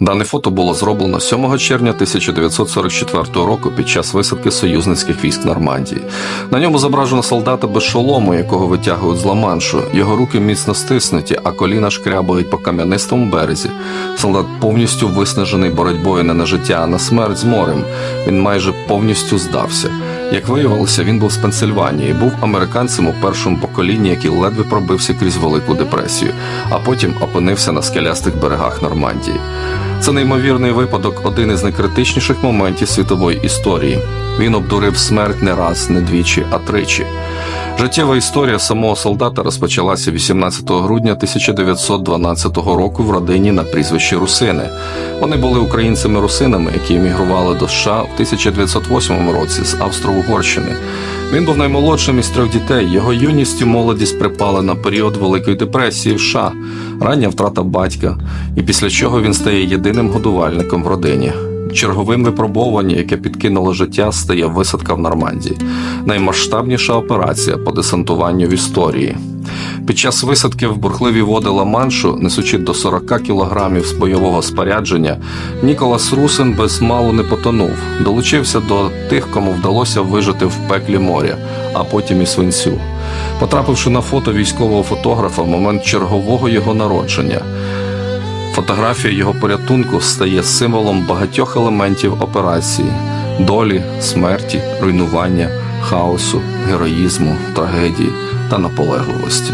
Дане фото було зроблено 7 червня 1944 року під час висадки союзницьких військ Нормандії. На ньому зображено солдата без шолому, якого витягують з Ла-Маншу. Його руки міцно стиснуті, а коліна шкрябають по кам'янистому березі. Солдат повністю виснажений боротьбою не на життя, а на смерть з морем. Він майже повністю здався. Як виявилося, він був з Пенсильванії, був американцем у першому поколінні, який ледве пробився крізь Велику депресію, а потім опинився на скелястих берегах Нормандії. Це неймовірний випадок, один із найкритичніших моментів світової історії. Він обдурив смерть не раз, не двічі, а тричі. Життєва історія самого солдата розпочалася 18 грудня 1912 року в родині на прізвищі Русини. Вони були українцями-русинами, які емігрували до США в 1908 році з Австро-Угорщини. Він був наймолодшим із трьох дітей. Його юність і молодість припали на період Великої депресії в США, рання втрата батька, і після чого він стає єдиним годувальником в родині. Черговим випробуванням, яке підкинуло життя, стає висадка в Нормандії, наймасштабніша операція по десантуванню в історії. Під час висадки в бурхливі води Ла-Маншу, несучи до 40 кілограмів з бойового спорядження, Ніколас Русин без малу не потонув, долучився до тих, кому вдалося вижити в пеклі моря, а потім і свинцю. Потрапивши на фото військового фотографа в момент чергового його народження. Фотографія його порятунку стає символом багатьох елементів операції: долі, смерті, руйнування, хаосу, героїзму, трагедії та наполегливості.